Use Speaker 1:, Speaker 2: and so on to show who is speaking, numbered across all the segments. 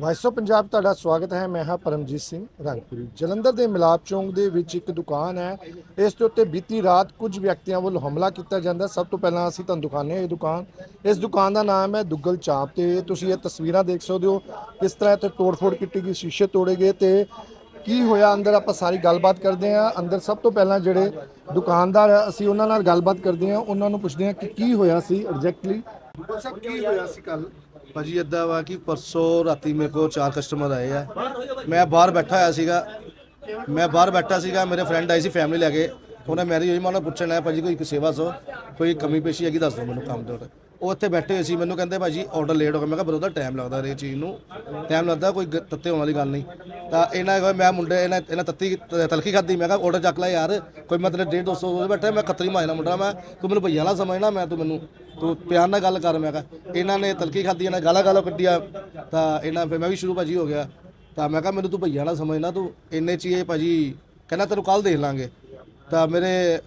Speaker 1: Vice of Punjab ਤੁਹਾਡਾ ਸਵਾਗਤ ਹੈ। ਮੈਂ ਹਾਂ ਪਰਮਜੀਤ ਸਿੰਘ ਰੰਗਪੁਰੀ। ਜਲੰਧਰ ਦੇ ਮਿਲਾਪ ਚੌਂਕ ਦੇ ਵਿੱਚ ਇੱਕ ਦੁਕਾਨ ਹੈ। ਇਸ ਦੇ ਉੱਤੇ ਬੀਤੀ ਰਾਤ ਕੁਝ ਵਿਅਕਤੀਆਂ ਵੱਲੋਂ ਹਮਲਾ ਕੀਤਾ ਜਾਂਦਾ। ਸਭ ਤੋਂ ਪਹਿਲਾਂ ਅਸੀਂ ਤੁਹਾਨੂੰ ਦਿਖਾਉਂਦੇ ਇਹ ਦੁਕਾਨ। ਇਸ ਦੁਕਾਨ ਦਾ ਨਾਮ ਹੈ ਦੁੱਗਲ ਚਾਪ ਤੇ ਤੁਸੀਂ ਇਹ ਤਸਵੀਰਾਂ ਦੇਖ ਸਕਦੇ ਹੋ ਕਿਸ ਤਰ੍ਹਾਂ ਇੱਥੇ ਤੋੜ-ਫੋੜ ਕੀਤੀ ਗਈ ਸ਼ੀਸ਼ੇ ਤੋੜੇ ਗਏ ਤੇ ਕੀ ਹੋਇਆ ਅੰਦਰ ਆਪਾਂ ਸਾਰੀ ਗੱਲਬਾਤ ਕਰਦੇ ਹਾਂ। ਅੰਦਰ ਸਭ ਤੋਂ ਪਹਿਲਾਂ ਜਿਹੜੇ ਦੁਕਾਨਦਾਰ ਆ, ਅਸੀਂ ਉਹਨਾਂ ਨਾਲ ਗੱਲਬਾਤ ਕਰਦੇ ਹਾਂ। ਉਹਨਾਂ ਨੂੰ ਪੁੱਛਦੇ ਹਾਂ ਕਿ ਕੀ ਹੋਇਆ ਸੀ ਐਗਜ਼ੈਕਟਲੀ ਕੀ ਹੋਇਆ ਸੀ ਕੱਲ
Speaker 2: ਭਾਜੀ ਇਦਾਂ ਵਾ ਕਿ ਪਰਸੋਂ ਰਾਤੀ ਮੇਰੇ ਕੋਲ ਚਾਰ ਕਸਟਮਰ ਆਏ ਆ। ਮੈਂ ਬਾਹਰ ਬੈਠਾ ਹੋਇਆ ਸੀਗਾ। ਮੈਂ ਬਾਹਰ ਬੈਠਾ ਸੀਗਾ, ਮੇਰੇ ਫਰੈਂਡ ਆਏ ਸੀ ਫੈਮਿਲੀ ਲੈ ਕੇ। ਉਹਨੇ ਮੈਰਿਜ ਹੋਈ ਮੈਂ ਉਹਨਾਂ ਪੁੱਛਣ ਆਇਆ ਭਾਜੀ, ਕੋਈ ਸੇਵਾ ਸੋ, ਕੋਈ ਕਮੀ ਪੇਸ਼ੀ ਹੈਗੀ, ਦੱਸ ਦਿਓ ਮੈਨੂੰ ਕੰਮ ਦੇ ਉੱਤੇ ਉਹ ਇੱਥੇ ਬੈਠੇ ਹੋਏ ਸੀ। ਮੈਨੂੰ ਕਹਿੰਦੇ, ਭਾਜੀ ਆਰਡਰ ਲੇਟ ਹੋ ਗਿਆ। ਮੈਂ ਕਿਹਾ ਬਰੋਦਰ ਟਾਈਮ ਲੱਗਦਾ ਰੇ ਚੀਜ਼ ਨੂੰ। ਟਾਈਮ ਲੱਗਦਾ, ਕੋਈ ਗ- ਤੱਤੇ ਹੋਣ ਵਾਲੀ ਗੱਲ ਨਹੀਂ। ਤਾਂ ਇਹਨਾਂ ਕੋਲ ਮੈਂ ਮੁੰਡੇ, ਇਹਨਾਂ ਇਹਨਾਂ ਤੱਤੀ, ਤਲਖੀ ਖਾਦੀ ਮੈਂ ਕਿਹਾ ਆਰਡਰ ਚੱਕ ਲੈ ਯਾਰ। ਕੋਈ ਮਤਲਬ 1.5 200 ਰੁਪਏ ਬੈਠਾ ਮੈਂ ਖੱਤਰੀ ਮਾਜਣਾ ਮੁੰਡਾ ਮੈਂ ਤੂੰ ਮੈਨੂੰ ਭਈਆ ਨਾ ਸਮਝਣਾ, ਮੈਂ ਤੂੰ ਮੈਨੂੰ, ਤੂੰ ਪਿਆਰ ਨਾਲ ਗੱਲ ਕਰ, ਮੈਂ ਕਿਹਾ। ਇਹਨਾਂ ਨੇ ਤਲਖੀ ਖਾਦੀ ਇਹਨਾਂ ਗਾਲਾਂ ਗਾਲਾਂ ਕੱਢੀਆਂ, ਤਾਂ ਇਹਨਾਂ, ਫਿਰ ਮੈਂ ਵੀ ਸ਼ੁਰੂ ਭਾਜੀ ਹੋ ਗਿਆ। ਤਾਂ ਮੈਂ ਕਿਹਾ, ਮੈਨੂੰ ਤੂੰ ਭਈਆ ਨਾ ਸਮਝਣਾ, ਤੂੰ ਇੰਨੇ ਚ ਹੀ ਇਹ ਭਾਜੀ, ਕਹਿੰਦਾ ਤੈਨੂੰ ਕੱਲ ਦੇਖ ਲਾਂਗੇ। ਤਾਂ ਮੇਰੇ,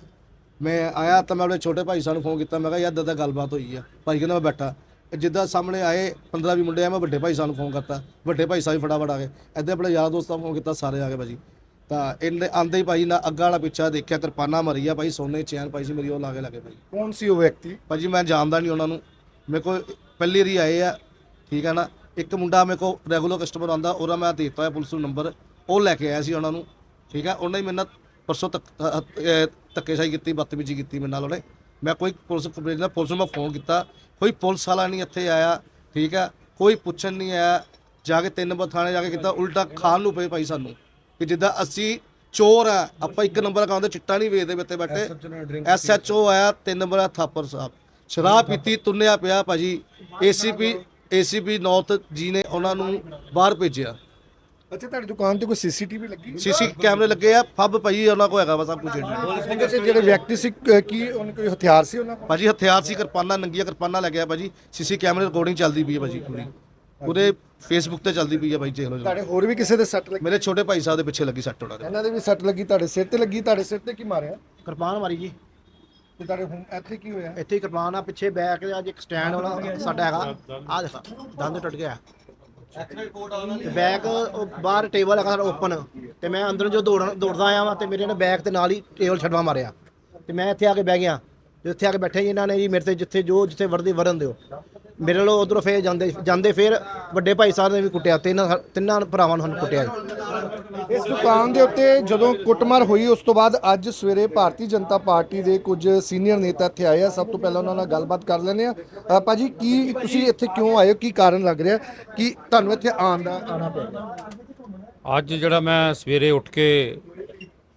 Speaker 2: ਮੈਂ ਆਇਆ ਤਾਂ ਮੈਂ ਆਪਣੇ ਛੋਟੇ ਭਾਈ ਸਾਹਿਬ ਨੂੰ ਫੋਨ ਕੀਤਾ, ਮੈਂ ਕਿਹਾ, ਯਾਰ, ਏਦਾਂ ਦਾ ਗੱਲਬਾਤ ਹੋਈ ਆ। ਭਾਈ ਕਹਿੰਦਾ, ਮੈਂ ਬੈਠਾ। ਜਿੱਦਾਂ ਸਾਹਮਣੇ ਆਏ 15 20 ਮੁੰਡੇ ਆ ਮੈਂ ਵੱਡੇ ਭਾਈ ਸਾਹਿਬ ਨੂੰ ਫੋਨ ਕਰਤਾ। ਵੱਡੇ ਭਾਈ ਸਾਹਿਬ ਵੀ ਫਟਾਫਟ ਆ ਗਏ। ਏਦਾਂ ਆਪਣੇ ਯਾਰ ਦੋਸਤਾਂ ਨੂੰ ਫੋਨ ਕੀਤਾ ਸਾਰੇ ਆ ਗਏ ਭਾਜੀ। ਤਾਂ ਇਹਨੇ ਆਂਦੇ ਹੀ ਭਾਈ ਨਾ ਅੱਗਾ ਵਾਲਾ ਪਿੱਛਾ ਦੇਖਿਆ ਕਿਰਪਾਨਾ ਮਰੀ ਆ ਭਾਈ ਸੋਨੇ ਚੈਨ ਪਾਈ ਸੀ ਮੇਰੀ ਉਹ ਲਾ ਕੇ ਲੱਗੇ ਭਾਈ।
Speaker 1: ਕੌਣ ਸੀ ਉਹ ਵਿਅਕਤੀ?
Speaker 2: ਭਾਜੀ ਮੈਂ ਜਾਣਦਾ ਨਹੀਂ ਉਹਨਾਂ ਨੂੰ। ਮੇਰੇ ਕੋਲ ਪਹਿਲੀ ਵਾਰੀ ਆਏ ਆ ਠੀਕ ਹੈ ਨਾ? ਇੱਕ ਮੁੰਡਾ ਮੇਰੇ ਕੋਲ ਰੈਗੂਲਰ ਕਸਟਮਰ ਆਉਂਦਾ ਉਹਦਾ ਮੈਂ ਦੇ ਦਿੱਤਾ ਪੁਲਿਸ ਨੂੰ ਨੰਬਰ ਉਹ ਲੈ ਕੇ ਆਇਆ ਸੀ ਉਹਨਾਂ ਨੂੰ ਠੀਕ ਹੈ ਉਹਨੇ ਹੀ ਮੇਰੇ ਨਾਲ ਪਰਸੋਂ ਤੱਕ ਧੱਕੇਸ਼ਾਹੀ ਕੀਤੀ ਬਦਤਮੀਜ਼ੀ ਕੀਤੀ ਮੇਰੇ ਨਾਲ ਉਹਨੇ। ਮੈਂ ਕੋਈ ਪੁਲਿਸ ਕੰਪਲੇਂਟ ਨਾਲ ਪੁਲਿਸ ਨੂੰ ਮੈਂ ਫੋਨ ਕੀਤਾ। ਕੋਈ ਪੁਲਿਸ ਵਾਲਾ ਨਹੀਂ ਇੱਥੇ ਆਇਆ ਠੀਕ ਹੈ? ਕੋਈ ਪੁੱਛਣ ਨਹੀਂ ਆਇਆ। ਜਾ ਕੇ ਤਿੰਨ ਨੰਬਰ ਥਾਣੇ ਜਾ ਕੇ ਕੀਤਾ ਉਲਟਾ ਖਾਣ ਨੂੰ ਪਏ ਭਾਈ ਸਾਨੂੰ ਕਿ ਜਿੱਦਾਂ ਅਸੀਂ ਚੋਰ ਆ ਆਪਾਂ ਇੱਕ ਨੰਬਰ ਤੇ ਚਿੱਟਾ ਨਹੀਂ ਵੇਚਦੇ ਬੱਤੇ ਬੈਠੇ। ਐਸਐਚਓ ਆਇਆ ਤਿੰਨ ਨੰਬਰ ਥਾਪਰ ਸਾਹਿਬ। ਸ਼ਰਾਬ ਪੀਤੀ ਤੁੰਨਿਆ ਪਿਆ ਭਾਜੀ। ਏਸੀਪੀ ਏਸੀਪੀ ਨਾਰਥ ਜੀ ਨੇ ਉਹਨਾਂ ਨੂੰ ਬਾਹਰ ਭੇਜਿਆ।
Speaker 1: ਅੱਛਾ ਤੁਹਾਡੀ ਦੁਕਾਨ ਤੇ ਕੋਈ ਸੀਸੀਟੀਵੀ ਲੱਗੀ
Speaker 2: ਸੀਸੀ ਕੈਮਰੇ ਲੱਗੇ ਆ ਫੱਬ ਭਾਜੀ ਉਹਨਾਂ ਕੋਲ ਹੈਗਾ ਵਾ ਸਭ ਕੁਝ
Speaker 1: ਤੇ ਜਿਹੜੇ ਵਿਅਕਤੀ ਸੀ ਕੀ ਉਹਨਾਂ ਕੋਈ ਹਥਿਆਰ ਸੀ ਉਹਨਾਂ ਕੋਲ?
Speaker 2: ਭਾਜੀ ਹਥਿਆਰ ਸੀ ਕਿਰਪਾਨਾਂ ਨੰਗੀਆਂ ਕਿਰਪਾਨਾਂ ਲੱਗਿਆ ਭਾਜੀ। ਸੀਸੀ ਕੈਮਰੇ ਰਿਕਾਰਡਿੰਗ ਚੱਲਦੀ ਪਈ ਹੈ ਭਾਜੀ ਪੂਰੀ। ਉਹਦੇ ਫੇਸਬੁੱਕ ਤੇ ਚੱਲਦੀ ਪਈ ਹੈ ਭਾਈ ਦੇਖ ਲਓ ਜੀ।
Speaker 1: ਤੁਹਾਡੇ ਹੋਰ ਵੀ ਕਿਸੇ ਦੇ ਸੱਟ ਲੱਗੀ?
Speaker 2: ਮੇਰੇ ਛੋਟੇ ਭਾਈ ਸਾਹਿਬ ਦੇ ਪਿੱਛੇ ਲੱਗੀ ਸੱਟ ਉਹਨਾਂ ਦੇ।
Speaker 1: ਇਹਨਾਂ ਦੇ ਵੀ ਸੱਟ ਲੱਗੀ ਤੁਹਾਡੇ ਸਿਰ ਤੇ ਲੱਗੀ ਤੁਹਾਡੇ ਸਿਰ ਤੇ ਕੀ ਮਾਰਿਆ?
Speaker 3: ਕਿਰਪਾਨ ਮਾਰੀ ਜੀ।
Speaker 1: ਤੇ ਤੁਹਾਡੇ ਹੁਣ ਇੱਥੇ ਕੀ ਹੋਇਆ?
Speaker 3: ਇੱਥੇ ਹੀ ਕਿਰਪਾਨ ਆ ਪਿੱਛੇ ਬੈਕ ਦੇ ਅੱਜ ਇੱਕ ਸਟੈਂਡ ਵਾਲਾ ਸਾਡਾ ਹੈਗਾ। ਆ ਦੇਖ ਦੰਦ ਟੁੱਟ ਗਿਆ। ਤੇ ਬੈਕ ਉਹ ਬਾਹਰ ਟੇਬਲ ਹੈਗਾ ਸਾਡਾ ਓਪਨ ਤੇ ਮੈਂ ਅੰਦਰ ਜੋ ਦੌੜਨ ਦੌੜਦਾ ਆਇਆ ਵਾਂ ਤੇ ਮੇਰੇ ਨੇ ਬੈਕ ਤੇ ਨਾਲ ਹੀ ਟੇਬਲ ਛੱਡਵਾ ਮਾਰਿਆ। ਤੇ ਮੈਂ ਇੱਥੇ ਆ ਕੇ ਬਹਿ ਗਿਆ। ਇੱਥੇ ਆ ਕੇ ਬੈਠੇ ਜੀ ਇਹਨਾਂ ਨੇ ਜੀ ਮੇਰੇ ਤੇ ਜਿੱਥੇ ਜੋ ਜਿੱਥੇ ਵਰਦੀ ਵਰਨ ਦਿਓ। ਮੇਰੇ ਨਾਲ ਉਧਰੋਂ ਫੇਰ ਜਾਂਦੇ ਜਾਂਦੇ ਫੇਰ ਵੱਡੇ ਭਾਈ ਸਾਹਿਬ ਨੇ ਵੀ ਕੁੱਟਿਆ ਤਿੰਨਾਂ ਤਿੰਨਾਂ ਭਰਾਵਾਂ ਨੂੰ ਸਾਨੂੰ ਕੁੱਟਿਆ ਜੀ।
Speaker 1: ਇਸ ਦੁਕਾਨ ਦੇ ਉੱਤੇ ਜਦੋਂ ਕੁੱਟਮਾਰ ਹੋਈ ਉਸ ਤੋਂ ਬਾਅਦ ਅੱਜ ਸਵੇਰੇ ਭਾਰਤੀ ਜਨਤਾ ਪਾਰਟੀ ਦੇ ਕੁਝ ਸੀਨੀਅਰ ਨੇਤਾ ਇੱਥੇ ਆਏ ਆ। ਸਭ ਤੋਂ ਪਹਿਲਾਂ ਉਹਨਾਂ ਨਾਲ ਗੱਲਬਾਤ ਕਰ ਲੈਂਦੇ ਆ। ਅ, ਭਾਜੀ ਕੀ ਤੁਸੀਂ ਇੱਥੇ ਕਿਉਂ ਆਏ ਹੋ? ਕੀ ਕਾਰਨ ਲੱਗ ਰਿਹਾ? ਕਿ ਤੁਹਾਨੂੰ ਇੱਥੇ ਆਉਣ ਦਾ ਆਣਾ ਪਿਆ?
Speaker 4: ਅੱਜ ਜਿਹੜਾ ਮੈਂ ਸਵੇਰੇ ਉੱਠ ਕੇ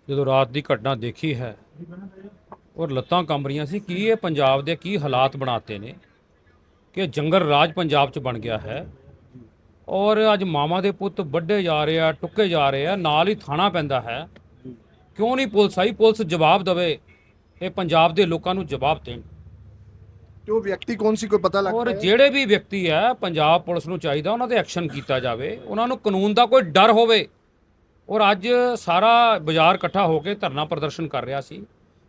Speaker 4: ਜਦੋਂ ਰਾਤ ਦੀ ਘਟਨਾ ਦੇਖੀ ਹੈ ਔਰ ਲੱਤਾਂ ਕੰਬ ਰਹੀਆਂ ਸੀ ਕੀ ਇਹ ਪੰਜਾਬ ਦੇ ਕੀ ਹਾਲਾਤ ਬਣਾਤੇ ਨੇ ਕਿ ਜੰਗਲ ਰਾਜ ਪੰਜਾਬ 'ਚ ਬਣ ਗਿਆ ਹੈ ਔਰ ਅੱਜ ਮਾਮਾ ਦੇ ਪੁੱਤ ਵੱਡੇ ਜਾ ਰਹੇ ਆ ਟੁੱਕੇ ਜਾ ਰਹੇ ਆ ਨਾਲ ਹੀ ਥਾਣਾ ਪੈਂਦਾ ਹੈ। ਕਿਉਂ ਨਹੀਂ ਪੁਲਿਸ ਆਈ? ਪੁਲਿਸ ਜਵਾਬ ਦੇਵੇ ਇਹ ਪੰਜਾਬ ਦੇ ਲੋਕਾਂ ਨੂੰ ਜਵਾਬ ਦੇਣ।
Speaker 1: ਤੇ ਉਹ ਵਿਅਕਤੀ ਕੌਣ ਸੀ? ਕੋਈ ਪਤਾ ਲੱਗ
Speaker 4: ਔਰ ਜਿਹੜੇ ਵੀ ਵਿਅਕਤੀ ਹੈ ਪੰਜਾਬ ਪੁਲਿਸ ਨੂੰ ਚਾਹੀਦਾ ਉਹਨਾਂ ਤੇ ਐਕਸ਼ਨ ਕੀਤਾ ਜਾਵੇ। ਉਹਨਾਂ ਨੂੰ ਕਾਨੂੰਨ ਦਾ ਕੋਈ ਡਰ ਹੋਵੇ। ਔਰ ਅੱਜ ਸਾਰਾ ਬਾਜ਼ਾਰ ਇਕੱਠਾ ਹੋ ਕੇ ਧਰਨਾ ਪ੍ਰਦਰਸ਼ਨ ਕਰ ਰਿਹਾ ਸੀ।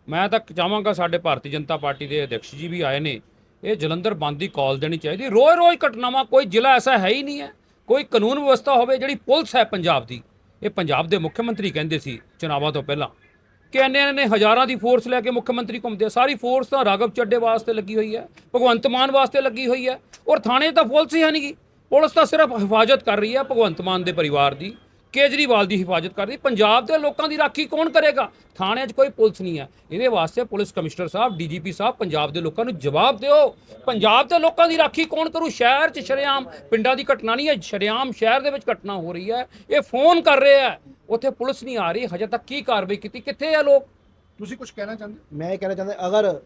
Speaker 4: ਮੈਂ ਤਾਂ ਚਾਹਾਂਗਾ ਸਾਡੇ ਭਾਰਤੀ ਜਨਤਾ ਪਾਰਟੀ ਦੇ ਅਧਿਕਸ਼ ਜੀ ਵੀ ਆਏ ਨੇ। ਇਹ ਜਲੰਧਰ ਬੰਦ ਦੀ ਕਾਲ ਦੇਣੀ ਚਾਹੀਦੀ ਰੋਜ਼-ਰੋਜ਼ ਘਟਨਾਵਾਂ, ਕੋਈ ਜ਼ਿਲ੍ਹਾ ਐਸਾ ਹੈ ਹੀ ਨਹੀਂ ਹੈ। ਕੋਈ ਕਾਨੂੰਨ ਵਿਵਸਥਾ ਹੋਵੇ ਜਿਹੜੀ ਪੁਲਿਸ ਹੈ ਪੰਜਾਬ ਦੀ। ਇਹ ਪੰਜਾਬ ਦੇ ਮੁੱਖ ਮੰਤਰੀ ਕਹਿੰਦੇ ਸੀ ਚੁਣਾਵਾਂ ਤੋਂ ਪਹਿਲਾਂ। ਕਿ ਇੰਨੇ ਨੇ ਹਜ਼ਾਰਾਂ ਦੀ ਫੋਰਸ ਲੈ ਕੇ ਮੁੱਖ ਮੰਤਰੀ ਘੁੰਮਦੇ ਆ। ਸਾਰੀ ਫੋਰਸ ਤਾਂ ਰਾਘਵ ਚੱਡੇ ਵਾਸਤੇ ਲੱਗੀ ਹੋਈ ਹੈ, ਭਗਵੰਤ ਮਾਨ ਵਾਸਤੇ ਲੱਗੀ ਹੋਈ ਹੈ। ਔਰ ਥਾਣੇ 'ਚ ਤਾਂ ਪੁਲਿਸ ਹੀ ਹੈ ਨਹੀਂ ਪੁਲਿਸ ਤਾਂ ਸਿਰਫ ਹਿਫਾਜ਼ਤ ਕਰ ਰਹੀ ਹੈ ਭਗਵੰਤ ਮਾਨ ਦੇ ਪਰਿਵਾਰ ਦੀ। ਕੇਜਰੀਵਾਲ ਦੀ ਹਿਫਾਜ਼ਤ ਕਰਦੀ ਪੰਜਾਬ ਦੇ ਲੋਕਾਂ ਦੀ ਰਾਖੀ ਕੌਣ ਕਰੇਗਾ? ਥਾਣਿਆਂ 'ਚ ਕੋਈ ਪੁਲਿਸ ਨਹੀਂ ਹੈ। ਇਹਦੇ ਵਾਸਤੇ ਪੁਲਿਸ ਕਮਿਸ਼ਨਰ ਸਾਹਿਬ, ਡੀਜੀਪੀ ਸਾਹਿਬ, ਪੰਜਾਬ ਦੇ ਲੋਕਾਂ ਨੂੰ ਜਵਾਬ ਦਿਓ। ਪੰਜਾਬ ਦੇ ਲੋਕਾਂ ਦੀ ਰਾਖੀ ਕੌਣ ਕਰੂ? ਸ਼ਹਿਰ 'ਚ ਸ਼ਰੇਆਮ, ਪਿੰਡਾਂ ਦੀ ਘਟਨਾ ਨਹੀਂ ਹੈ। ਸ਼ਰੇਆਮ ਸ਼ਹਿਰ ਦੇ ਵਿੱਚ ਘਟਨਾ ਹੋ ਰਹੀ ਹੈ। ਇਹ ਫੋਨ ਕਰ ਰਹੇ ਹੈ। ਉੱਥੇ ਪੁਲਿਸ ਨਹੀਂ ਆ ਰਹੀ। ਹਜੇ ਤੱਕ ਕੀ ਕਾਰਵਾਈ ਕੀਤੀ? ਕਿੱਥੇ ਆ ਲੋਕ?
Speaker 1: ਤੁਸੀਂ ਕੁਝ ਕਹਿਣਾ ਚਾਹੁੰਦੇ?
Speaker 3: ਮੈਂ ਇਹ ਕਹਿਣਾ ਚਾਹੁੰਦਾ, ਅਗਰ